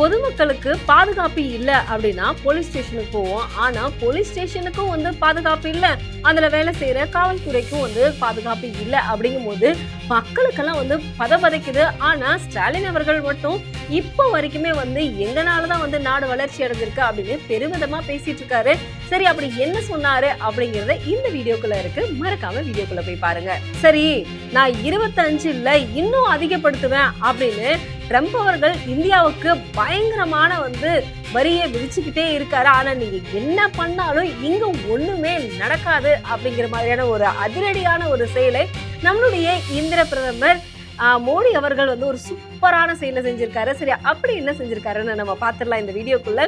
பொதுமக்களுக்கு பாதுகாப்பு இல்லை அப்படின்னா போலீஸ் ஸ்டேஷனுக்கு போவோம். ஆனா போலீஸ் ஸ்டேஷனுக்கும் வந்து பாதுகாப்பு இல்லை. அதுல வேலை செய்யற காவல்துறைக்கும் வந்து பாதுகாப்பு இல்லை அப்படிங்கும் போது மக்களுக்கெல்லாம் வந்து பதபதைக்குது ஆனால் ஸ்டாலின் அவர்கள் மட்டும் இப்போ வரைக்குமே வந்து எங்கனாலதான் வந்து நாடு வளர்ச்சி அடைஞ்சிருக்கு அப்படின்னு பெருமிதமாக பேசிட்டு இருக்காரு. சரி அப்படி என்ன சொன்னாரு அப்படிங்கிறத இந்த வீடியோக்குள்ள இருக்கு. மறக்காம வீடியோக்குள்ள போய் பாருங்க. சரி நான் இருபத்தஞ்சுல இன்னும் அதிகப்படுத்துவேன் அப்படின்னு ட்ரம்ப் அவர்கள் இந்தியாவுக்கு பயங்கரமான வந்து வரியை விதிச்சுக்கிட்டே இருக்காரு. ஆனா நீங்க என்ன பண்ணாலும் இங்க ஒண்ணுமே நடக்காது அப்படிங்கிற மாதிரியான ஒரு அதிரடியான ஒரு செயலை நம்மளுடைய இந்திர பிரதமர் மோடி அவர்கள் வந்து ஒரு சூப்பரான செயலை செஞ்சிருக்காரு. சரி அப்படி என்ன செஞ்சிருக்காருன்னு நம்ம பார்த்துடலாம் இந்த வீடியோக்குள்ள.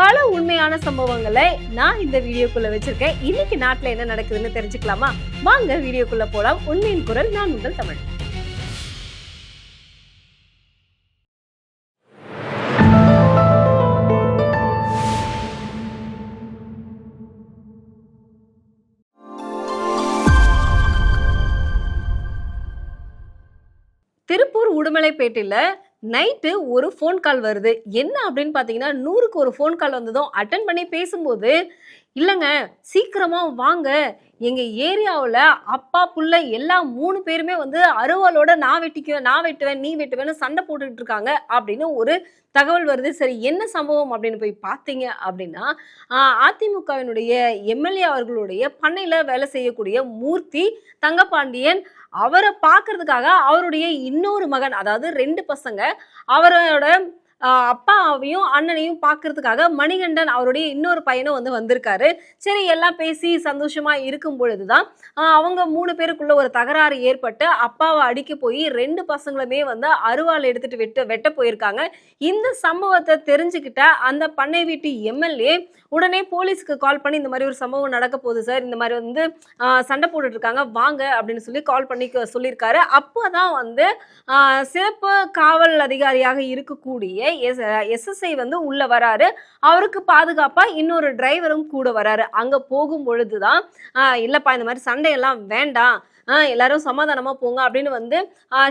பல உண்மையான சம்பவங்களை நான் இந்த வீடியோக்குள்ள வச்சிருக்கேன். இன்னைக்கு நாட்டில் என்ன நடக்குதுன்னு தெரிஞ்சுக்கலாமா? வாங்க வீடியோக்குள்ள போலாம். உண்மையின் குரல் நான் உங்கள் தமிழ். திருப்பூர் நைட்டு ஒரு ஃபோன் கால் வருது. என்ன அப்படின்னு பார்த்தீங்கன்னா நூறுக்கு ஒரு ஃபோன் கால் வந்ததும் அட்டன் பண்ணி பேசும்போது இல்லைங்க சீக்கிரமாக வாங்க. எங்கள் ஏரியாவில் அப்பா புள்ள எல்லா மூணு பேருமே வந்து அருவாளோட நான் வெட்டிக்குவேன் நான் வெட்டுவேன் நீ வெட்டுவேன்னு சண்டை போட்டுக்கிட்டு இருக்காங்க. அப்படின்னு ஒரு தகவல் வருது. சரி என்ன சம்பவம் அப்படின்னு போய் பார்த்தீங்க அப்படின்னா அதிமுகவினுடைய எம்எல்ஏ அவர்களுடைய பண்ணையில் வேலை செய்யக்கூடிய மூர்த்தி தங்கபாண்டியன் அவரை பார்க்கறதுக்காக அவருடைய இன்னொரு மகன் அதாவது ரெண்டு பசங்க அவரோட அப்பாவையும் அண்ணனையும் பார்க்கறதுக்காக மணிகண்டன் அவருடைய இன்னொரு பையனும் வந்து வந்திருக்காரு. சரி எல்லாம் பேசி சந்தோஷமா இருக்கும் பொழுதுதான் தான் அவங்க மூணு பேருக்குள்ள ஒரு தகராறு ஏற்பட்டு அப்பாவை அடிக்க போய் ரெண்டு பசங்களுமே வந்து அருவாள் எடுத்துட்டு வெட்டு வெட்ட போயிருக்காங்க. இந்த சம்பவத்தை தெரிஞ்சுக்கிட்ட அந்த பண்ணை வீட்டு எம்எல்ஏ உடனே போலீஸ்க்கு கால் பண்ணி இந்த மாதிரி ஒரு சம்பவம் நடக்க போகுது சார். இந்த மாதிரி வந்து சண்டை போட்டுட்டு இருக்காங்க வாங்க அப்படின்னு சொல்லி கால் பண்ணி சொல்லியிருக்காரு சொல்லியிருக்காரு. அப்போதான் வந்து சிறப்பு காவல் அதிகாரியாக இருக்கக்கூடிய எஸ் எஸ்எஸ்ஐ வந்து உள்ள வராரு. அவருக்கு பாதுகாப்பா இன்னொரு டிரைவரும் கூட வராரு. அங்க போகும் பொழுதுதான் ஆஹ், இல்லப்பா இந்த மாதிரி சண்டையெல்லாம் வேண்டாம். எல்லாரும் சமாதானமா போங்க அப்படின்னு வந்து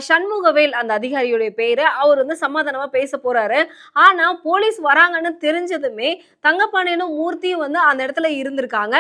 சண்முகவேல் அந்த அதிகாரியுடைய பேரு அவர் வந்து சமாதானமா பேச போறாரு. ஆனா போலீஸ் வராங்கன்னு தெரிஞ்சதுமே தங்கப்பாண்டியனும் மூர்த்தியும் வந்து அந்த இடத்துல இருந்திருக்காங்க.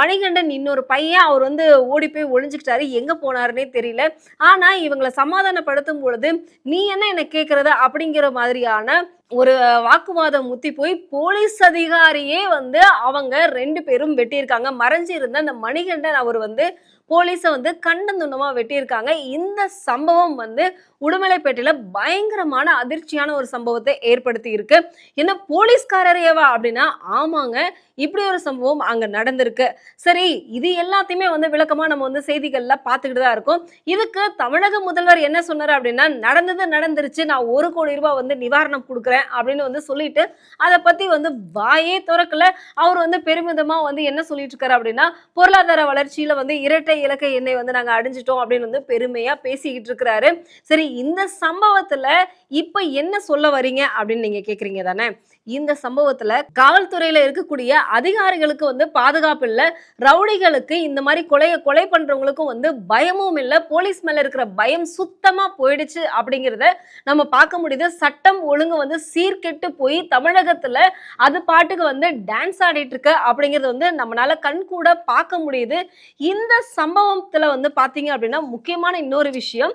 மணிகண்டன் இன்னொரு பையன் அவர் வந்து ஓடி போய் ஒளிஞ்சுக்கிட்டாரு. எங்க போனாருன்னே தெரியல. ஆனா இவங்களை சமாதானப்படுத்தும் பொழுது நீ என்ன என்ன கேக்குறது அப்படிங்கிற மாதிரியான ஒரு வாக்குவாதம் முத்தி போய் போலீஸ் அதிகாரியே வந்து அவங்க ரெண்டு பேரும் வெட்டியிருக்காங்க. மறைஞ்சு இருந்த அந்த மணிகண்டன் அவர் வந்து போலீஸை வந்து கண்டந்துண்டமா வெட்டியிருக்காங்க. இந்த சம்பவம் வந்து உடுமலைப்பேட்டையில் பயங்கரமான அதிர்ச்சியான ஒரு சம்பவத்தை ஏற்படுத்தி இருக்கு என்ன போலீஸ்காரரையவா அப்படின்னா ஆமாங்க இப்படி ஒரு சம்பவம் அங்கே நடந்திருக்கு. சரி இது எல்லாத்தையுமே வந்து விளக்கமாக நம்ம வந்து செய்திகளில் பார்த்துக்கிட்டு தான் இருக்கோம். இதுக்கு தமிழக முதல்வர் என்ன சொன்னார் அப்படின்னா நடந்தது நடந்துருச்சு நான் ஒரு கோடி ரூபாய் வந்து நிவாரணம் கொடுக்குறேன் அப்படின்னு வந்து சொல்லிட்டு அதை பற்றி வந்து வாயே திறக்கல. அவர் வந்து பெருமிதமாக வந்து என்ன சொல்லிட்டு இருக்காரு அப்படின்னா பொருளாதார வளர்ச்சியில் வந்து இரட்டை இலக்க எண்ணெய் வந்து நாங்க அடைஞ்சிட்டோம் அப்படின்னு வந்து பெருமையா பேசிக்கிட்டு இருக்கிறாரு சரி இந்த சம்பவத்துல இப்ப என்ன சொல்ல வரீங்க அப்படின்னு நீங்க கேக்குறீங்க தானே? இந்த சம்பவத்துல காவல்துறையில இருக்கக்கூடிய அதிகாரிகளுக்கு வந்து பாதுகாப்பு இல்ல. ரவுடிகளுக்கு இந்த மாதிரி கொலைய கொலை பண்றவங்களுக்கும் வந்து பயமும் இல்ல. போலீஸ் மேல இருக்கிற பயம் சுத்தமா போயிடுச்சு அப்படிங்கிறத நம்ம பார்க்க முடியுது. சட்டம் ஒழுங்கு வந்து சீர்கெட்டு போய் தமிழகத்துல அது பாட்டுக்கு வந்து டான்ஸ் ஆடிட்டு இருக்கு அப்படிங்கறது வந்து நம்மளால கண் கூட பார்க்க முடியுது. இந்த சம்பவத்துல வந்து பாத்தீங்க அப்படின்னா முக்கியமான இன்னொரு விஷயம்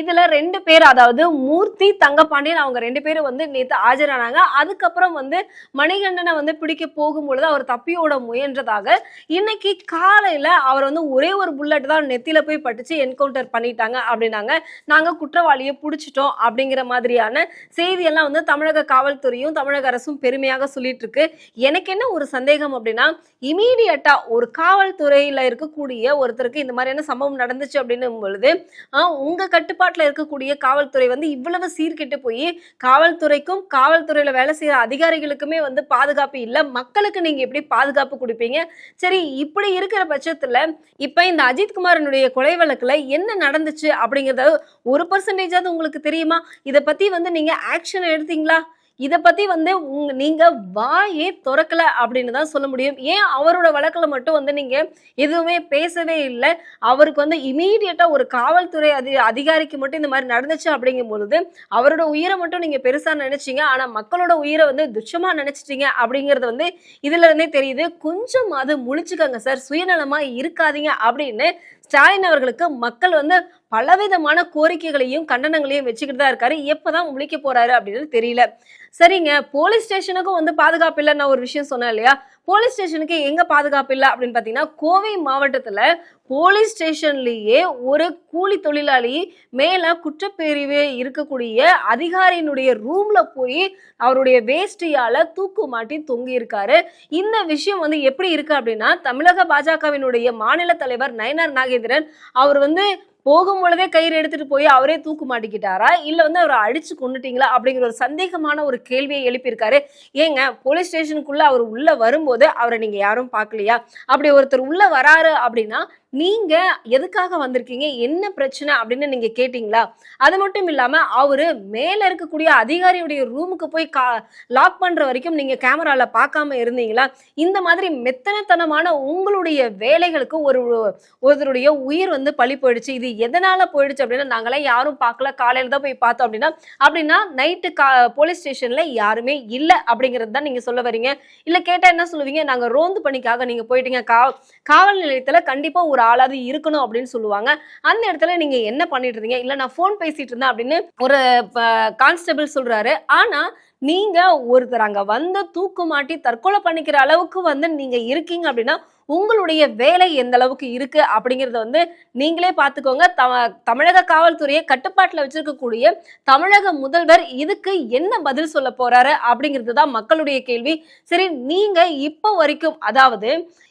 இதுல ரெண்டு பேர் அதாவது மூர்த்தி தங்கப்பாண்டியன் அவங்க ரெண்டு பேரும் வந்து நேத்து ஆஜரானாங்க. அதுக்கப்புறம் வந்து மணிகண்டனை வந்து பிடிக்க போகும்பொழுது அவர் தப்பியோட முயன்றதாக இன்னைக்கு காலையில அவர் வந்து ஒரே ஒரு புல்லட் தான் நெத்தியில போய் பட்டுச்சு என்கவுண்டர் பண்ணிட்டாங்க அப்படின்னாங்க. நாங்க குற்றவாளியை பிடிச்சிட்டோம் அப்படிங்கிற மாதிரியான செய்தியெல்லாம் வந்து தமிழக காவல்துறையும் தமிழக அரசும் பெருமையாக சொல்லிட்டு இருக்கு எனக்கு என்ன ஒரு சந்தேகம் அப்படின்னா இமீடியட்டா ஒரு காவல்துறையில இருக்கக்கூடிய ஒருத்தருக்கு இந்த மாதிரியான சம்பவம் நடந்துச்சு அப்படின்னும் பொழுது ஆஹ், உங்க கட்டுப்பாட்டுல இருக்கக்கூடிய காவல்துறை வந்து இவ்வளவு சீர்கெட்டு போய் காவல்துறைக்கும் காவல்துறையில வேலை செய்யற அதிகாரிகளுக்குமே வந்து பாதுகாப்பு இல்லை. மக்களுக்கு நீங்க எப்படி பாதுகாப்பு கொடுப்பீங்க? சரி இப்படி இருக்கிற பட்சத்துல இப்ப இந்த அஜித் குமாரனுடைய கொலை வழக்குல என்ன நடந்துச்சு அப்படிங்கறத ஒரு பர்சன்டேஜாவது உங்களுக்கு தெரியுமா? இதை பத்தி வந்து நீங்க ஆக்ஷன் எடுத்தீங்களா? இதை பத்தி வந்து உங்க நீங்க வாயே திறக்கல அப்படின்னு தான் சொல்ல முடியும். ஏன் அவரோட வழக்கில் மட்டும் வந்து நீங்க எதுவுமே பேசவே இல்லை? அவருக்கு வந்து இமீடியட்டா ஒரு காவல்துறை அதி அதிகாரிக்கு மட்டும் இந்த மாதிரி நடந்துச்சு அப்படிங்கும் பொழுது அவரோட உயிரை மட்டும் நீங்க பெருசா நினைச்சீங்க. ஆனா மக்களோட உயிரை வந்து துச்சமா நினைச்சிட்டீங்க அப்படிங்கிறது வந்து இதுல இருந்தே தெரியுது. கொஞ்சம் அது முழிச்சுக்கோங்க சார். சுயநலமா இருக்காதீங்க அப்படின்னு ஸ்டாலின் அவர்களுக்கு மக்கள் வந்து பலவிதமான கோரிக்கைகளையும் கண்டனங்களையும் வச்சுக்கிட்டு தான் இருக்காரு. எப்பதான் முழிக்க போறாரு அப்படின்னு தெரியல. சரிங்க போலீஸ் ஸ்டேஷனுக்கும் வந்து பாதுகாப்பு இல்லை நான் ஒரு விஷயம் சொன்னேன் இல்லையா? போலீஸ் ஸ்டேஷனுக்கு எங்க பாதுகாப்பு இல்லை அப்படின்னு பாத்தீங்கன்னா கோவை மாவட்டத்துல போலீஸ் ஸ்டேஷன்லயே ஒரு கூலி தொழிலாளி மேல குற்றப்பிரிவு இருக்கக்கூடிய அதிகாரியினுடைய ரூம்ல போய் அவருடைய வேஷ்டியால தூக்கு மாட்டி தொங்கி இருக்காரு இந்த விஷயம் வந்து எப்படி இருக்கு அப்படின்னா தமிழக பாஜகவினுடைய மாநில தலைவர் நயனார் நாகேந்திரன் அவர் வந்து போகும் பொழுதே கயிறு எடுத்துட்டு போய் அவரே தூக்கு மாட்டிக்கிட்டாரா? இல்ல வந்து அவரை அடிச்சு கொண்டுட்டீங்களா அப்படிங்கிற ஒரு சந்தேகமான ஒரு கேள்வியை எழுப்பியிருக்காரு. ஏங்க போலீஸ் ஸ்டேஷனுக்குள்ள அவர் உள்ள வரும்போது அவரை நீங்க யாரும் பார்க்கலையா? அப்படி ஒருத்தர் உள்ள வராரு அப்படின்னா நீங்க எதுக்காக வந்திருக்கீங்க? என்ன பிரச்சனை அப்படின்னு நீங்க கேட்டீங்களா? அது மட்டும் இல்லாம அவரு மேல இருக்கக்கூடிய அதிகாரியுடைய ரூமுக்கு போய் கா லாக் பண்ற வரைக்கும் நீங்க கேமரால பார்க்காம இருந்தீங்களா? இந்த மாதிரி மெத்தனத்தனமான உங்களுடைய வேலைகளுக்கு ஒரு ஒருத்தருடைய உயிர் வந்து பழி போயிடுச்சு. இது எதனால போயிடுச்சு அப்படின்னா நாங்களாம் யாரும் பார்க்கல. காலையில தான் போய் பார்த்தோம் அப்படின்னா அப்படின்னா நைட்டு கா போலீஸ் ஸ்டேஷன்ல யாருமே இல்லை அப்படிங்கிறது தான் நீங்க சொல்ல வரீங்க. இல்ல கேட்டா என்ன சொல்லுவீங்க? நாங்க ரோந்து பணிக்காக நீங்க போயிட்டீங்க. கா காவல் நிலையத்துல கண்டிப்பா ஒரு ஆளாவது இருக்கணும் அப்படின்னு சொல்லுவாங்க. அந்த இடத்துல நீங்க என்ன பண்ணிட்டு இருந்தீங்க? இல்ல நான் ஃபோன் பேசிட்டு இருந்தேன் அப்படின்னு ஒரு கான்ஸ்டபிள் சொல்றாரு. ஆனா நீங்க ஒருத்தர் அங்க வந்து தூக்கு மாட்டி தற்கொலை பண்ணிக்கிற அளவுக்கு வந்து நீங்க இருக்கீங்க அப்படின்னா உங்களுடைய வேலை எந்த அளவுக்கு இருக்கு அப்படிங்கறத வந்து நீங்களே பார்த்துக்கோங்க த- தமிழக காவல்துறையை கட்டுப்பாட்டுல வச்சிருக்கக்கூடிய தமிழக முதல்வர் இதுக்கு என்ன பதில் சொல்ல போறாரு அப்படிங்கிறது தான் மக்களுடைய கேள்வி. சரி நீங்க இப்போ வரைக்கும் அதாவது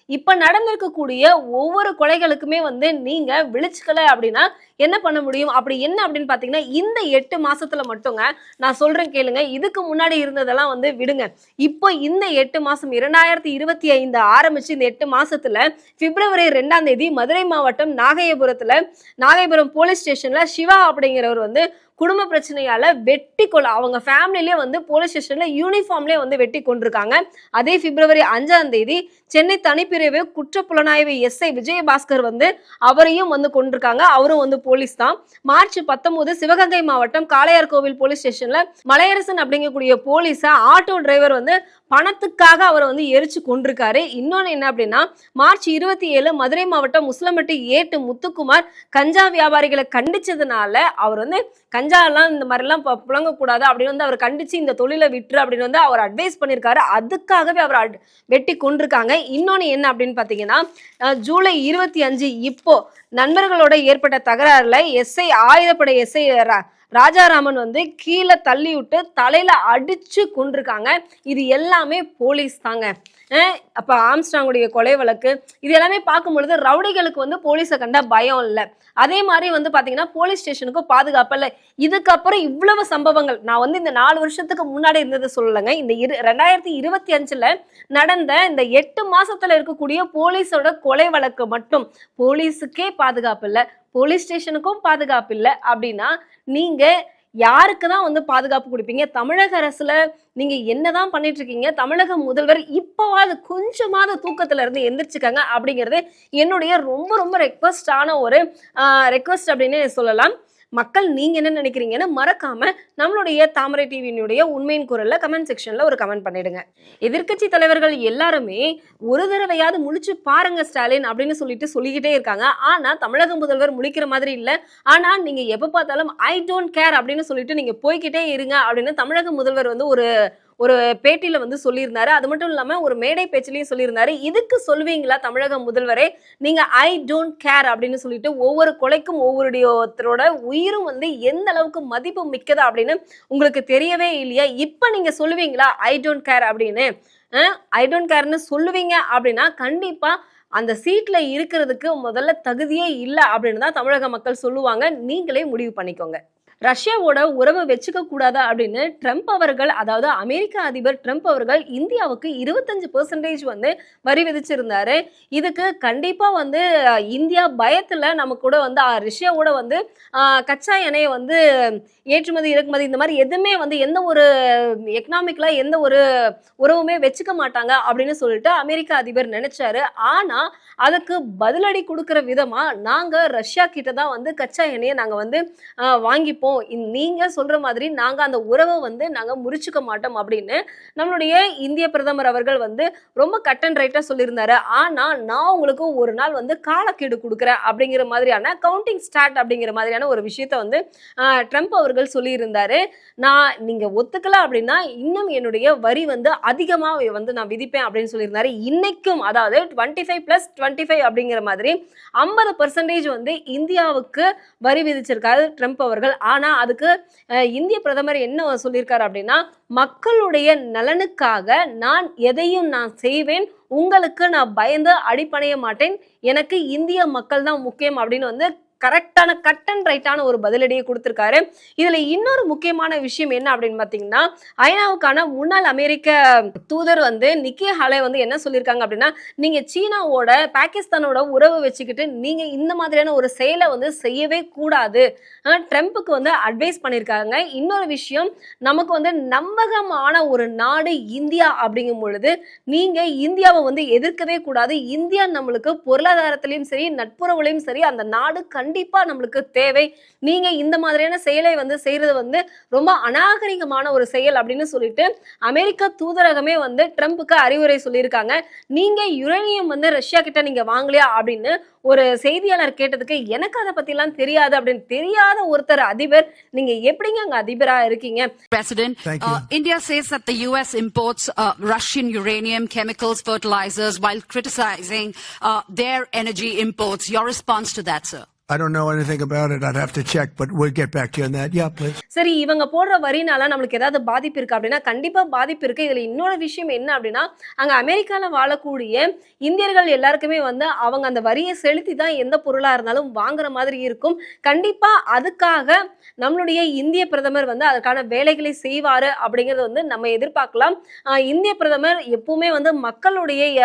இப்ப நடந்திருக்கக்கூடிய ஒவ்வொரு கொலைகளுக்குமே வந்து நீங்க விழிச்சுக்கல அப்படின்னா என்ன பண்ண முடியும்? அப்படி என்ன அப்படின்னு பாத்தீங்கன்னா இந்த எட்டு மாசத்துல மட்டுங்க நான் சொல்றேன் கேளுங்க. இதுக்கு முன்னாடி இருந்ததெல்லாம் வந்து விடுங்க. இப்போ இந்த எட்டு மாசம் இரண்டாயிரத்தி இருபத்தி ஐந்து ஆரம்பிச்சு இந்த எட்டு மாசத்துல பிப்ரவரி ரெண்டாம் தேதி மதுரை மாவட்டம் நாகையபுரத்துல நாகைபுரம் போலீஸ் ஸ்டேஷன்ல சிவா அப்படிங்கிறவர் வந்து குடும்ப பிரச்சனையால வெட்டி கொள்ள அவங்க ஃபேமிலியிலே வந்து போலீஸ் ஸ்டேஷன்ல யூனிஃபார்ம்லேயே வந்து வெட்டி கொண்டிருக்காங்க. அதே பிப்ரவரி அஞ்சாம் தேதி சென்னை தனிப்பிரிவு குற்றப்புலனாய்வு எஸ்ஐ விஜயபாஸ்கர் வந்து அவரையும் வந்து கொண்டிருக்காங்க. அவரும் வந்து போலீஸ் தான். மார்ச் பத்தொன்பது சிவகங்கை மாவட்டம் காளையார் கோவில் போலீஸ் ஸ்டேஷன்ல மலையரசன் அப்படிங்கக்கூடிய போலீஸ ஆட்டோ டிரைவர் வந்து பணத்துக்காக அவரை வந்து எரிச்சு கொண்டிருக்காரு இன்னொன்று என்ன அப்படின்னா மார்ச் இருபத்தி ஏழு மதுரை மாவட்டம் முஸ்லம்பட்டி ஏட்டு முத்துக்குமார் கஞ்சா வியாபாரிகளை கண்டிச்சதுனால அவர் வந்து கஞ்சா எல்லாம் இந்த மாதிரிலாம் புழங்கக்கூடாது அப்படின்னு வந்து அவர் கண்டிச்சு இந்த தொழிலை விட்டுரு அப்படின்னு வந்து அவர் அட்வைஸ் பண்ணியிருக்காரு. அதுக்காகவே அவர் அட்- வெட்டி கொண்டிருக்காங்க இன்னொன்று என்ன அப்படின்னு பார்த்தீங்கன்னா ஜூலை இருபத்தி அஞ்சு இப்போ நண்பர்களோட ஏற்பட்ட தகராறுல எஸ்ஐ ஆயுதப்படை எஸ்ஐ ராஜாராமன் வந்து கீழே தள்ளி விட்டு தலையில அடிச்சு கொண்டிருக்காங்க இது எல்லாமே போலீஸ் தாங்க. அப்போ அப்ப ஆம்ஸ்டாங்குடைய கொலை வழக்கு இது எல்லாமே பார்க்கும் பொழுது ரவுடிகளுக்கு வந்து போலீஸை கண்டா பயம் இல்லை. அதே மாதிரி வந்து பாத்தீங்கன்னா போலீஸ் ஸ்டேஷனுக்கும் பாதுகாப்பு இல்லை. இதுக்கப்புறம் இவ்வளவு சம்பவங்கள். நான் வந்து இந்த நாலு வருஷத்துக்கு முன்னாடி இருந்ததை சொல்லலைங்க. இந்த இரு ரெண்டாயிரத்தி இருபத்தி அஞ்சுல நடந்த இந்த எட்டு மாசத்துல இருக்கக்கூடிய போலீஸோட கொலை வழக்கு மட்டும். போலீஸுக்கே பாதுகாப்பு இல்லை. போலீஸ் ஸ்டேஷனுக்கும் பாதுகாப்பு இல்லை அப்படின்னா நீங்க யாருக்கு தான் வந்து பாதுகாப்பு கொடுப்பீங்க? தமிழக அரசுல நீங்க என்னதான் பண்ணிட்டு இருக்கீங்க? தமிழக முதல்வர் இப்போவாது கொஞ்சமாவது தூக்கத்துல இருந்து எந்திரிச்சுக்காங்க அப்படிங்கிறது என்னுடைய ரொம்ப ரொம்ப ரெக்வஸ்டான ஒரு ரெக்வஸ்ட் அப்படின்னு சொல்லலாம். மக்கள் நீங்க என்ன நினைக்கிறீங்கன்னு மறக்காம நம்மளுடைய தாமரை டிவியினுடைய உண்மையின் குரல்ல கமெண்ட் செக்ஷன்ல ஒரு கமெண்ட் பண்ணிடுங்க. எதிர்க்கட்சி தலைவர்கள் எல்லாருமே ஒரு தடவையாவது முழிச்சு பாருங்க ஸ்டாலின் அப்படின்னு சொல்லிட்டு சொல்லிக்கிட்டே இருக்காங்க. ஆனா தமிழக முதல்வர் முழிக்கிற மாதிரி இல்ல. ஆனா நீங்க எப்ப பார்த்தாலும் ஐ டோன்ட் கேர் அப்படின்னு சொல்லிட்டு நீங்க போய்க்கிட்டே இருங்க அப்படின்னு தமிழக முதல்வர் வந்து ஒரு ஒரு பேட்டியில வந்து சொல்லியிருந்தாரு. அது மட்டும் இல்லாம ஒரு மேடை பேச்சிலையும் சொல்லியிருந்தாரு. இதுக்கு சொல்வீங்களா தமிழக முதல்வரே? நீங்க ஐ டோன்ட் கேர் அப்படின்னு சொல்லிட்டு ஒவ்வொரு கொலைக்கும் ஒவ்வொருடைய ஒருத்தரோட உயிரும் வந்து எந்த அளவுக்கு மதிப்பு மிக்கதா அப்படின்னு உங்களுக்கு தெரியவே இல்லையா? இப்ப நீங்க சொல்லுவீங்களா ஐ டோன்ட் கேர் அப்படின்னு? ஐ டோன்ட் கேர்னு சொல்லுவீங்க அப்படின்னா கண்டிப்பாக அந்த சீட்ல இருக்கிறதுக்கு முதல்ல தகுதியே இல்லை அப்படின்னு தான் தமிழக மக்கள் சொல்லுவாங்க. நீங்களே முடிவு பண்ணிக்கோங்க. ரஷ்யாவோட உறவு வச்சுக்க கூடாதா அப்படின்னு ட்ரம்ப் அவர்கள் அதாவது அமெரிக்க அதிபர் ட்ரம்ப் அவர்கள் இந்தியாவுக்கு இருபத்தஞ்சு பெர்சன்டேஜ் வந்து வரி விதிச்சிருந்தாரு. இதுக்கு கண்டிப்பா வந்து இந்தியா பயத்துல நம்ம கூட வந்து ரஷ்யாவோட வந்து கச்சா எண்ணெயை வந்து ஏற்றுமதி இறக்குமதி இந்த மாதிரி எதுவுமே வந்து எந்த ஒரு எக்கனாமிக்ல எந்த ஒரு உறவுமே வச்சுக்க மாட்டாங்க அப்படின்னு சொல்லிட்டு அமெரிக்க அதிபர் நினைச்சாரு. ஆனா அதுக்கு பதிலடி கொடுக்குற விதமா நாங்க ரஷ்யா கிட்ட தான் வந்து கச்சா எண்ணெயை நாங்க வந்து வாங்கிப்போம். மாட்டோம் நீங்க சொல்ற மாதிரி நாங்க அந்த உறவை வந்து நாங்க முறிச்சுக்க மாட்டோம் அப்படின்னு நம்மளுடைய இந்திய பிரதமர் அவர்கள் வந்து ரொம்ப கட் அண்ட் ரைட்டா சொல்லியிருந்தாரு. ஆனா நான் உங்களுக்கு ஒரு நாள் வந்து காலக்கெடு கொடுக்குறேன் அப்படிங்கிற மாதிரியான கவுண்டிங் ஸ்டார்ட் அப்படிங்கிற மாதிரியான ஒரு விஷயத்த வந்து ட்ரம்ப் அவர்கள் சொல்லியிருந்தாரு. நான் நீங்க ஒத்துக்கல அப்படின்னா இன்னும் என்னுடைய வரி வந்து அதிகமாக வந்து நான் விதிப்பேன் அப்படின்னு சொல்லியிருந்தாரு. இன்னைக்கும் அதாவது twenty five plus twenty five அப்படிங்கிற மாதிரி ஐம்பது பர்சன்டேஜ் வந்து இந்தியாவுக்கு வரி விதிச்சிருக்காரு ட்ரம்ப் அவர்கள். ஆனால் அதுக்கு இந்திய பிரதமர் என்ன சொல்லியிருக்காரு அப்படின்னா மக்களுடைய நலனுக்காக நான் எதையும் நான் செய்வேன் உங்களுக்கு நான் பயந்து அடிப்பணைய மாட்டேன் எனக்கு இந்திய மக்கள் தான் முக்கியம் அப்படின்னு வந்து கரெக்டான கட் அண்ட் ரைட்டான ஒரு பதிலடியை கொடுத்துருக்காரு. இதுல இன்னொரு முக்கியமான விஷயம் என்ன அப்படின்னு பாத்தீங்கன்னா ஐநாவுக்கான முன்னாள் அமெரிக்க தூதர் வந்து நிக்கி ஹாலே வந்து என்ன சொல்லியிருக்காங்க அப்படின்னா நீங்க சீனாவோட பாகிஸ்தானோட உறவு வச்சுக்கிட்டு நீங்க இந்த மாதிரியான ஒரு செயலை வந்து செய்யவே கூடாது. ட்ரம்ப்புக்கு வந்து அட்வைஸ் பண்ணியிருக்காங்க. இன்னொரு விஷயம் நமக்கு வந்து நம்பகமான ஒரு நாடு இந்தியா அப்படிங்கும் பொழுது நீங்க இந்தியாவை வந்து எதிர்க்கவே கூடாது. இந்தியா நம்மளுக்கு பொருளாதாரத்திலையும் சரி நட்புறவுலையும் சரி அந்த நாடு கண்டிப்பா நம்மளுக்கு தேவை நீங்க இந்த மாதிரியான செயலை வந்து செய்யறது வந்து ரொம்ப அநாகரிகமான ஒரு செயல் அப்படின்னு சொல்லிட்டு அமெரிக்க தூதரகமே வந்து ட்ரம்ப்புக்கு அறிவுரை சொல்லியிருக்காங்க நீங்க யுரேனியம் வந்து ரஷ்யா கிட்ட நீங்க வாங்கலையா அப்படின்னு ஒரு செய்தியாளர் கேட்டதுக்கு எனக்கு அதை பத்திலாம் தெரியாது அப்படின்னு தெரியாத ஒருத்தர் அதிபர் நீங்க எப்படிங்க அங்க அதிபரா இருக்கீங்க President, Thank you. uh, India says that the U.S. imports uh, Russian uranium, chemicals, fertilizers, while criticizing uh, their energy imports. Your response to that, sir? I don't know anything about it. I'd have to check, but we'll get back to you on that. Yeah, please. சரி இவங்க போடுற வரினால நம்மளுக்கு ஏதாவது பாதிப்பு இருக்கா அப்படின்னா கண்டிப்பா பாதிப்பு இருக்கு இதுல இன்னொரு விஷயம் என்ன அப்படின்னா அங்க அமெரிக்கால வாழக்கூடிய இந்தியர்கள் எல்லாருக்குமே வந்து அவங்க அந்த வரியை செலுத்தி தான் எந்த பொருளா இருந்தாலும் வாங்குற மாதிரி இருக்கும் கண்டிப்பா அதுக்காக நம்மளுடைய இந்திய பிரதமர் வந்து அதற்கான வேலைகளை செய்வாரு அப்படிங்கறது வந்து நம்ம எதிர்பார்க்கலாம் இந்திய பிரதமர் எப்பவுமே வந்து மக்களுடைய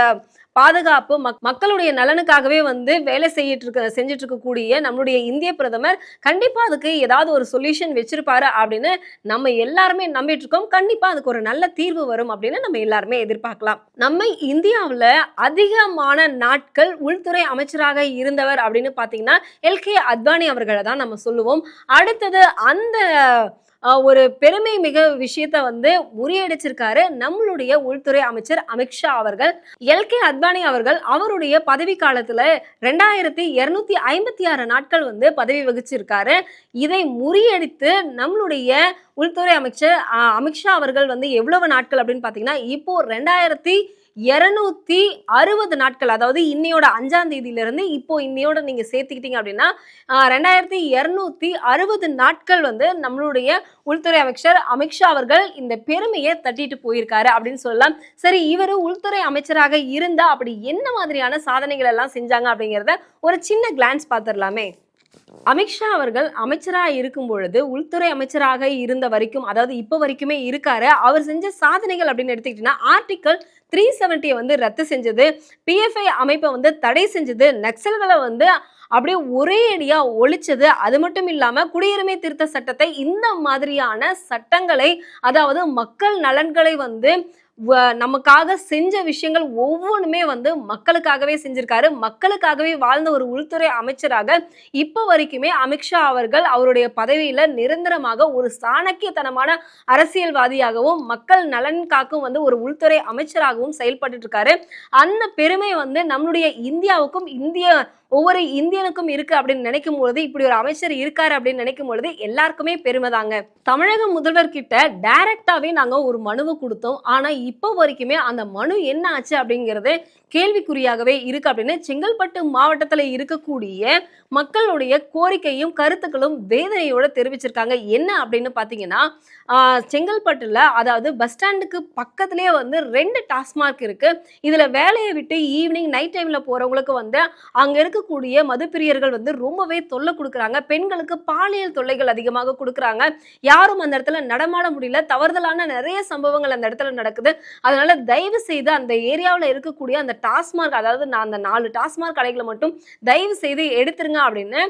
பாதுகாப்பு மக்- மக்களுடைய நலனுக்காகவே வந்து வேலை செய்யிட்டு இருக்க செஞ்சுட்டு இருக்கக்கூடிய நம்மளுடைய இந்திய பிரதமர் கண்டிப்பா அதுக்கு ஏதாவது ஒரு சொல்யூஷன் வச்சிருப்பாரு அப்படின்னு நம்ம எல்லாருமே நம்பிட்டு இருக்கோம் கண்டிப்பா அதுக்கு ஒரு நல்ல தீர்வு வரும் அப்படின்னு நம்ம எல்லாருமே எதிர்பார்க்கலாம். நம்ம இந்தியாவில் அதிகமான நாட்கள் உள்துறை அமைச்சராக இருந்தவர் அப்படின்னு பாத்தீங்கன்னா எல்கே அத்வானி அவர்களை தான் நம்ம சொல்லுவோம். அடுத்தது அந்த ஒரு பெருமை மிக விஷயத்த வந்து முறியடிச்சிருக்காரு நம்மளுடைய உள்துறை அமைச்சர் அமித்ஷா அவர்கள். எல்கே அத்வானி அவர்கள் அவருடைய பதவி காலத்துல ரெண்டாயிரத்தி இருநூத்தி ஐம்பத்தி ஆறு நாட்கள் வந்து பதவி வகிச்சிருக்காரு. இதை முறியடித்து நம்மளுடைய உள்துறை அமைச்சர் அமித்ஷா அவர்கள் வந்து எவ்வளவு நாட்கள் அப்படின்னு பாத்தீங்கன்னா இப்போ ரெண்டாயிரத்தி இருநூத்தி அறுபது நாட்கள் அதாவது இன்னையோட அஞ்சாம் தேதியிலிருந்து இப்போ இன்னையோட நீங்க சேர்த்துக்கிட்டீங்க அப்படின்னா ரெண்டாயிரத்தி இருநூத்தி அறுபது நாட்கள் வந்து நம்மளுடைய உள்துறை அமைச்சர் அமித்ஷா அவர்கள் இந்த பெருமையை தட்டிட்டு போயிருக்காரு அப்படின்னு சொல்லலாம். சரி இவர் உள்துறை அமைச்சராக இருந்தா அப்படி என்ன மாதிரியான சாதனைகள் எல்லாம் செஞ்சாங்க அப்படிங்கிறத ஒரு சின்ன கிளான்ஸ் பார்த்துடலாமே அமித்ஷா அவர்கள் அமைச்சராக இருக்கும் பொழுது உள்துறை அமைச்சராக இருந்த வரைக்கும் அதாவது இப்போ வரைக்குமே இருக்காரு அவர் செஞ்ச சாதனைகள் அப்படின்னு எடுத்துக்கிட்டீங்கன்னா ஆர்டிக்கல் த்ரீ செவன்ட்டியை வந்து ரத்து செஞ்சது. பிஎஃப்ஐ அமைப்பை வந்து தடை செஞ்சது. நக்சல்களை வந்து அப்படியே ஒரே அடியா ஒழிச்சது. அது மட்டும் இல்லாம குடியுரிமை திருத்த சட்டத்தை இந்த மாதிரியான சட்டங்களை அதாவது மக்கள் நலன்களை வந்து நமக்காக செஞ்ச விஷயங்கள் ஒவ்வொன்றுமே வந்து மக்களுக்காகவே செஞ்சிருக்காரு. மக்களுக்காகவே வாழ்ந்த ஒரு உள்துறை அமைச்சராக இப்போ வரைக்குமே அமித்ஷா அவர்கள் அவருடைய பதவியில நிரந்தரமாக ஒரு சாணக்கியத்தனமான அரசியல்வாதியாகவும் மக்கள் நலன் காக்கும் வந்து ஒரு உள்துறை அமைச்சராகவும் செயல்பட்டு இருக்காரு. அந்த பெருமை வந்து நம்மளுடைய இந்தியாவுக்கும் இந்திய ஒவ்வொரு இந்தியனுக்கும் இருக்கு அப்படின்னு நினைக்கும் பொழுது இப்படி ஒரு அமைச்சர் இருக்காரு அப்படின்னு நினைக்கும் பொழுது எல்லாருக்குமே பெருமை தாங்க. தமிழக முதல்வர் கிட்ட டைரக்டாவே நாங்க ஒரு மனுவை கொடுத்தோம். ஆனா இப்போ வரைக்குமே அந்த மனு என்ன ஆச்சு அப்படிங்கிறது கேள்விக்குறியாகவே இருக்கு அப்படின்னு செங்கல்பட்டு மாவட்டத்தில் இருக்கக்கூடிய மக்களுடைய கோரிக்கையும் கருத்துக்களும் வேதனையோட தெரிவிச்சிருக்காங்க. என்ன அப்படின்னு பார்த்தீங்கன்னா செங்கல்பட்டுல அதாவது பஸ் ஸ்டாண்டுக்கு பக்கத்துலேயே வந்து ரெண்டு டாஸ்மார்க் இருக்கு. இதுல வேலையை விட்டு ஈவினிங் நைட் டைம்ல போறவங்களுக்கு வந்து அங்க இருக்கக்கூடிய மதுப்பிரியர்கள் வந்து ரொம்பவே தொல்லை கொடுக்குறாங்க. பெண்களுக்கு பாலியல் தொல்லைகள் அதிகமாக கொடுக்குறாங்க. யாரும் அந்த இடத்துல நடமாட முடியல. தவறுதலான நிறைய சம்பவங்கள் அந்த இடத்துல நடக்குது. அதனால தயவு செய்து அந்த ஏரியாவில் இருக்கக்கூடிய அந்த டாஸ்மார்க் அதாவது நான் அந்த நாலு டாஸ்மார்க் கடைகளை மட்டும் தயவு செய்து எடுத்துருங்க அப்படின்னு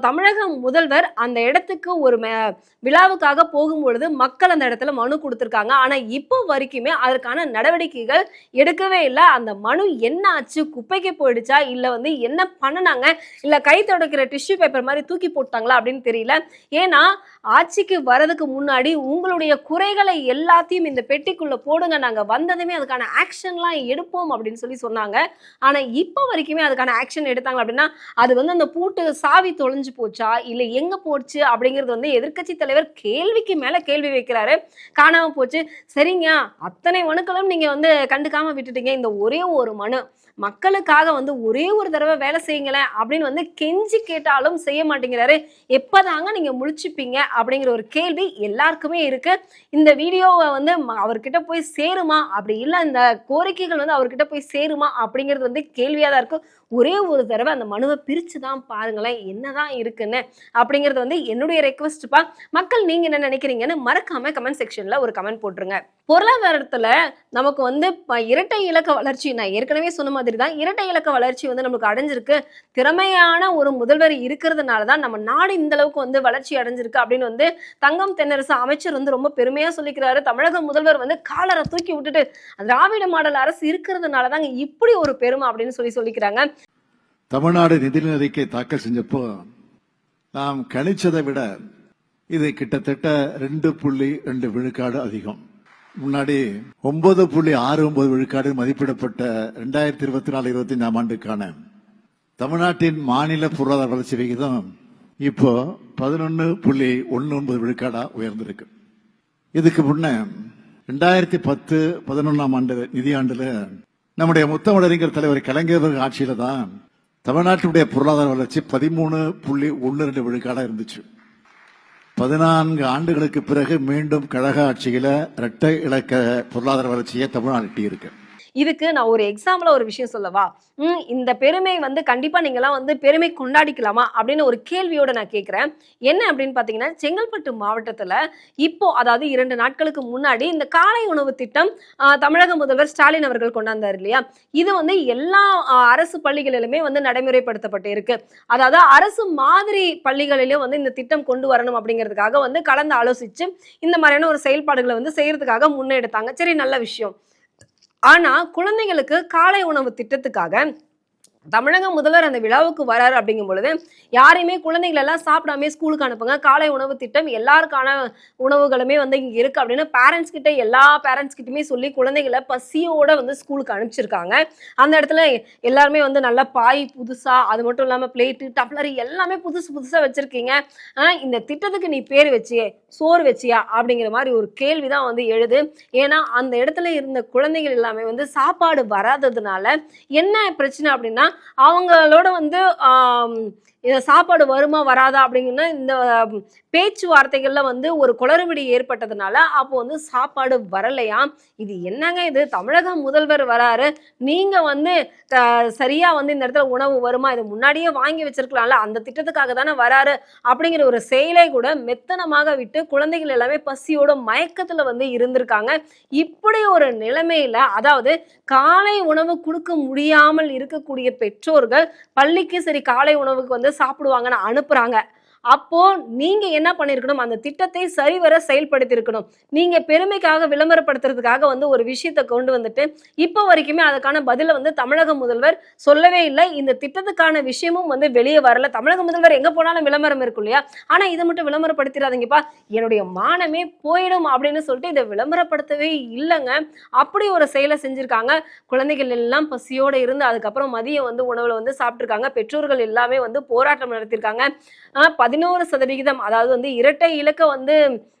தமிழக முதல்வர் அந்த இடத்துக்கு ஒரு மே- விழாவுக்காக போகும்பொழுது மக்கள் அந்த இடத்துல மனு கொடுத்துருக்காங்க. ஆனா இப்போ வரைக்குமே அதற்கான நடவடிக்கைகள் எடுக்கவே இல்லை. அந்த மனு என்ன ஆச்சு குப்பைக்கு போயிடுச்சா? இல்ல வந்து என்ன பண்ணுனாங்க? இல்ல கை துடைக்கிற டிஷ்யூ பேப்பர் மாதிரி தூக்கி போட்டாங்களா அப்படின்னு தெரியல. ஏன்னா ஆட்சிக்கு வரதுக்கு முன்னாடி உங்களுடைய குறைகளை எல்லாத்தையும் இந்த பெட்டிக்குள்ள போடுங்க. நாங்க வந்ததுமே அதுக்கான ஆக்ஷன்லாம் எடுப்போம் அப்படின்னு சொல்லி சொன்னாங்க. ஆனா இப்போ வரைக்குமே அதுக்கான ஆக்ஷன் எடுத்தாங்க அப்படின்னா அது வந்து அந்த பூட்டு சாவி தொலைஞ்சு போச்சா? இல்ல எங்க போச்சு? அப்படிங்கிறது வந்து எதிர்க்கட்சி தலைவர் கேள்விக்கு மேல கேள்வி வைக்கிறாரு. காணாம போச்சு. சரிங்க அத்தனை மனுக்களும் நீங்க வந்து கண்டுக்காம விட்டுட்டீங்க. இந்த ஒரே ஒரு மனு. மக்களுக்காக வந்து ஒரே ஒரு தடவை வேலை செய்யுங்களேன் அப்படின்னு வந்து கெஞ்சி கேட்டாலும் செய்ய மாட்டேங்கிறாரு. எப்போதாங்க நீங்க முழிச்சுப்பீங்க அப்படிங்கிற ஒரு கேள்வி எல்லாருக்குமே இருக்கு. இந்த வீடியோவை வந்து ம- அவர்கிட்ட போய் சேருமா? அப்படி இல்லை இந்த கோரிக்கைகள் வந்து அவர்கிட்ட போய் சேருமா? அப்படிங்கிறது வந்து கேள்வியாக தான் இருக்கும். ஒரே ஒரு தடவை அந்த மனுவை பிரித்து தான் பாருங்களேன் என்னதான் இருக்குன்னு அப்படிங்கிறது வந்து என்னுடைய ரெக்வஸ்ட்ப்பா மக்கள் நீங்கள் என்ன நினைக்கிறீங்கன்னு மறக்காமல் கமெண்ட் செக்ஷனில் ஒரு கமெண்ட் போட்டுருங்க. பொருளாதாரத்தில் நமக்கு வந்து இரட்டை இலக்க வளர்ச்சி நான் ஏற்கனவே சொன்ன மாதிரி தான் இரட்டை இலக்க வளர்ச்சி வந்து நமக்கு அடைஞ்சிருக்கு. திறமையான ஒரு முதல்வர் இருக்கிறதுனால தான் நம்ம நாடு இந்த அளவுக்கு வந்து வளர்ச்சி அடைஞ்சிருக்கு அப்படின்னு வந்து தங்கம் தென்னரசு அமைச்சர் வந்து ரொம்ப பெருமையாக சொல்லிக்கிறாரு. தமிழக முதல்வர் வந்து காலரை தூக்கி விட்டுட்டு திராவிட மாடல் அரசு இருக்கிறதுனால தாங்க இப்படி ஒரு பெருமை அப்படின்னு சொல்லி சொல்லிக்கிறாங்க. தமிழ்நாடு நிதிநிலை அறிக்கை தாக்கல் செஞ்சப்போ நாம் கணிச்சதை விட இது கிட்டத்தட்ட ரெண்டு புள்ளி ரெண்டு விழுக்காடு அதிகம். முன்னாடி ஒன்பது புள்ளி ஆறு ஒன்பது விழுக்காடு மதிப்பிடப்பட்ட ரெண்டாயிரத்தி இருபத்தி நாலு இருபத்தி ஐந்தாம் ஆண்டுக்கான தமிழ்நாட்டின் மாநில பொருளாதார வளர்ச்சி விகிதம் இப்போ பதினொன்று புள்ளி ஒன்று ஒன்பது விழுக்காடா உயர்ந்திருக்கு. இதுக்கு முன்ன ரெண்டாயிரத்தி பத்து பதினொன்றாம் ஆண்டு நிதியாண்டுல நம்முடைய முத்தமிழறிஞர் தலைவர் கலைஞர் ஆட்சியில தான் தமிழ்நாட்டினுடைய பொருளாதார வளர்ச்சி பதிமூணு புள்ளி ஒன்று ரெண்டு விழுக்காடாக இருந்துச்சு. பதினான்கு ஆண்டுகளுக்கு பிறகு மீண்டும் கழக ஆட்சியில் இரட்டை இலக்க பொருளாதார வளர்ச்சியை தமிழ்நாடு எட்டியிருக்கு. இதுக்கு நான் ஒரு எக்ஸாம்பிள ஒரு விஷயம் சொல்லவா? இந்த பெருமை வந்து கண்டிப்பா நீங்களாம் வந்து பெருமை கொண்டாடிக்கலாமா? அப்படின்னு ஒரு கேள்வியோட நான் கேட்கிறேன். என்ன அப்படின்னு பாத்தீங்கன்னா செங்கல்பட்டு மாவட்டத்துல இப்போ அதாவது இரண்டு நாட்களுக்கு முன்னாடி இந்த காலை உணவு திட்டம் தமிழக முதல்வர் ஸ்டாலின் அவர்கள் கொண்டாந்தார் இல்லையா? இது வந்து எல்லா அரசு பள்ளிகளிலுமே வந்து நடைமுறைப்படுத்தப்பட்டு இருக்கு அதாவது அரசு மாதிரி பள்ளிகளிலும் வந்து இந்த திட்டம் கொண்டு வரணும் அப்படிங்கிறதுக்காக வந்து கலந்து ஆலோசிச்சு இந்த மாதிரியான ஒரு செயல்பாடுகளை வந்து செய்யறதுக்காக முன்னெடுத்தாங்க. சரி நல்ல விஷயம். ஆனா குழந்தைகளுக்கு காலை உணவு திட்டத்துக்காக தமிழக முதல்வர் அந்த விழாவுக்கு வராரு அப்படிங்கும் பொழுது யாரையுமே குழந்தைகள் எல்லாம் சாப்பிடாம ஸ்கூலுக்கு அனுப்புங்க காலை உணவு திட்டம் எல்லாருக்கான உணவுகளுமே வந்து இங்கே இருக்கு அப்படின்னு பேரண்ட்ஸ் கிட்ட எல்லா பேரண்ட்ஸ் கிட்டயுமே சொல்லி குழந்தைகளை பசியோட வந்து ஸ்கூலுக்கு அனுப்பிச்சிருக்காங்க. அந்த இடத்துல எல்லாருமே வந்து நல்லா பாய் புதுசா அது மட்டும் இல்லாமல் பிளேட்டு டப்ளர் எல்லாமே புதுசு புதுசா வச்சிருக்கீங்க. ஆனா இந்த திட்டத்துக்கு நீ பேர் வச்சியே சோறு வச்சியா அப்படிங்கிற மாதிரி ஒரு கேள்விதான் வந்து எழுது. ஏன்னா அந்த இடத்துல இருந்த குழந்தைகள் எல்லாமே வந்து சாப்பாடு வராததுனால என்ன பிரச்சனை அப்படின்னா அவங்களோட வந்து இதை சாப்பாடு வருமா வராதா அப்படிங்கன்னா இந்த பேச்சுவார்த்தைகளில் வந்து ஒரு குளறுபடி ஏற்பட்டதுனால அப்போ வந்து சாப்பாடு வரலையா? இது என்னங்க இது? தமிழக முதல்வர் வராரு. நீங்கள் வந்து சரியாக சரியா வந்து இந்த இடத்துல உணவு வருமா? இது முன்னாடியே வாங்கி வச்சிருக்கலாம்ல. அந்த திட்டத்துக்காக தானே வராரு. அப்படிங்கிற ஒரு செயலை கூட மெத்தனமாக விட்டு குழந்தைகள் எல்லாமே பசியோட மயக்கத்தில் வந்து இருந்திருக்காங்க. இப்படி ஒரு நிலைமையில் அதாவது காலை உணவு கொடுக்க முடியாமல் இருக்கக்கூடிய பெற்றோர்கள் பள்ளிக்கு சரி காலை உணவுக்கு வந்து சாப்பிடுவாங்கன்னு அனுப்புறாங்க. அப்போ நீங்க என்ன பண்ணிருக்கணும்? அந்த திட்டத்தை சரிவர செயல்படுத்தி இருக்கணும் நீங்க பெருமைக்காக விளம்பரப்படுத்துறதுக்காக வந்து ஒரு விஷயத்தை கொண்டு வந்துட்டு இப்போ வரைக்குமே அதுக்கான பதில வந்து தமிழக முதல்வர் சொல்லவே இல்லை. இந்த திட்டத்துக்கான விஷயமும் வந்து வெளியே வரல. தமிழக முதல்வர் எங்க போனாலும் விளம்பரம் இருக்கும் இல்லையா? ஆனா இதை மட்டும் விளம்பரப்படுத்திடாதீங்கப்பா. என்னுடைய மானமே போயிடும் அப்படின்னு சொல்லிட்டு இதை விளம்பரப்படுத்தவே இல்லைங்க. அப்படி ஒரு செயலை செஞ்சிருக்காங்க. குழந்தைகள் எல்லாம் பசியோட இருந்து அதுக்கப்புறம் மதியம் வந்து உணவுல வந்து சாப்பிட்டுருக்காங்க. பெற்றோர்கள் எல்லாமே வந்து போராட்டம் நடத்தியிருக்காங்க. ஆஹ் பதினோரு சதவிகிதம் அதாவது வந்து இரட்டை இலக்க வந்து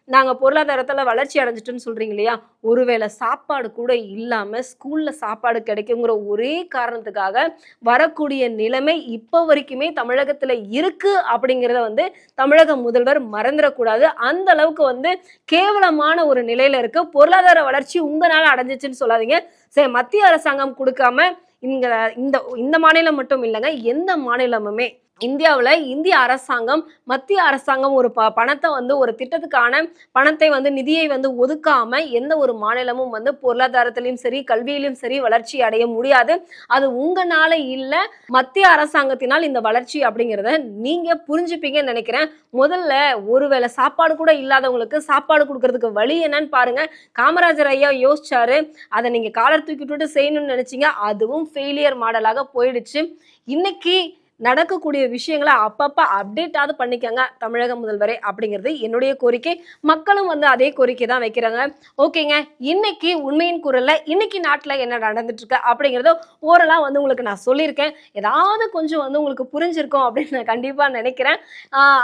நாங்க பொருளாதாரத்துல வளர்ச்சி அடைஞ்சிட்டுன்னு சொல்றீங்க இல்லையா? ஒருவேளை சாப்பாடு கூட இல்லாம ஸ்கூல்ல சாப்பாடு கிடைக்குங்கிற ஒரே காரணத்துக்காக வரக்கூடிய நிலைமை இப்போ வரைக்குமே தமிழகத்துல இருக்கு அப்படிங்கிறத வந்து தமிழக முதல்வர் மறந்துடக்கூடாது. அந்த அளவுக்கு வந்து கேவலமான ஒரு நிலையில இருக்கு. பொருளாதார வளர்ச்சி உங்களால அடைஞ்சிச்சுன்னு சொல்லாதீங்க. சரி மத்திய அரசாங்கம் கொடுக்காம இங்க இந்த இந்த மாநிலம் மட்டும் இல்லைங்க எந்த மாநிலமுமே இந்தியாவில் இந்திய அரசாங்கம் மத்திய அரசாங்கம் ஒரு ப பணத்தை வந்து ஒரு திட்டத்துக்கான பணத்தை வந்து நிதியை வந்து ஒதுக்காம எந்த ஒரு மாநிலமும் வந்து பொருளாதாரத்திலையும் சரி கல்வியிலும் சரி வளர்ச்சி அடைய முடியாது. அது உங்களால இல்லை மத்திய அரசாங்கத்தினால் இந்த வளர்ச்சி அப்படிங்கிறத நீங்க புரிஞ்சுப்பீங்கன்னு நினைக்கிறேன். முதல்ல ஒருவேளை சாப்பாடு கூட இல்லாதவங்களுக்கு சாப்பாடு கொடுக்கறதுக்கு வழி என்னன்னு பாருங்க. காமராஜர் ஐயா யோசிச்சாரு அதை நீங்க காலர் தூக்கிட்டு செய்யணும்னு நினைச்சீங்க அதுவும் ஃபெயிலியர் மாடலாக போயிடுச்சு. இன்னைக்கு நடக்கக்கூடிய விஷயங்களை அப்பப்போ அப்டேட்டாவது பண்ணிக்கங்க தமிழக முதல்வரே அப்படிங்கிறது என்னுடைய கோரிக்கை. மக்களும் வந்து அதே கோரிக்கை தான் வைக்கிறாங்க. ஓகேங்க இன்னைக்கு உண்மையின் குரலில் இன்னைக்கு நாட்டில் என்ன நடந்துட்டு இருக்கு அப்படிங்கிறத ஓரளா வந்து உங்களுக்கு நான் சொல்லியிருக்கேன். ஏதாவது கொஞ்சம் வந்து உங்களுக்கு புரிஞ்சிருக்கும் அப்படின்னு நான் கண்டிப்பாக நினைக்கிறேன்.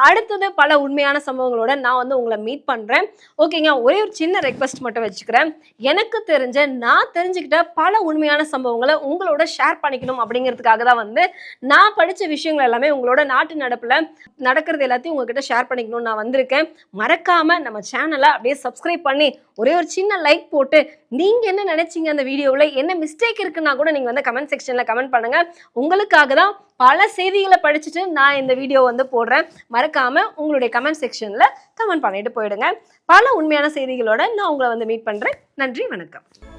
அடுத்தது பல உண்மையான சம்பவங்களோட நான் வந்து உங்களை மீட் பண்ணுறேன் ஓகேங்க ஒரே ஒரு சின்ன ரெக்வஸ்ட் மட்டும் வச்சுக்கிறேன். எனக்கு தெரிஞ்ச நான் தெரிஞ்சுக்கிட்ட பல உண்மையான சம்பவங்களை உங்களோட ஷேர் பண்ணிக்கணும் அப்படிங்கிறதுக்காக தான் வந்து நான் படிச்ச விஷயங்கள் எல்லாமே உங்களோட நாட்டு நடப்புல நடக்கிறது எல்லாத்தையும் உங்ககிட்ட ஷேர் பண்ணிக்கணும்னு நான் வந்திருக்கேன். மறக்காம நம்ம சேனலை அப்படியே சப்ஸ்கிரைப் பண்ணி ஒரே ஒரு சின்ன லைக் போட்டு நீங்க என்ன நினைச்சீங்க அந்த வீடியோவில் என்ன மிஸ்டேக் இருக்குன்னா கூட நீங்க வந்து கமெண்ட் செக்ஷன்ல கமெண்ட் பண்ணுங்க. உங்களுக்காக தான் பல செய்திகளை படிச்சுட்டு நான் இந்த வீடியோ வந்து போடுறேன். மறக்காம உங்களுடைய கமெண்ட் செக்ஷன்ல கமெண்ட் பண்ணிட்டு போயிடுங்க. பல உண்மையான செய்திகளோட நான் உங்களை வந்து மீட் பண்றேன். நன்றி வணக்கம்.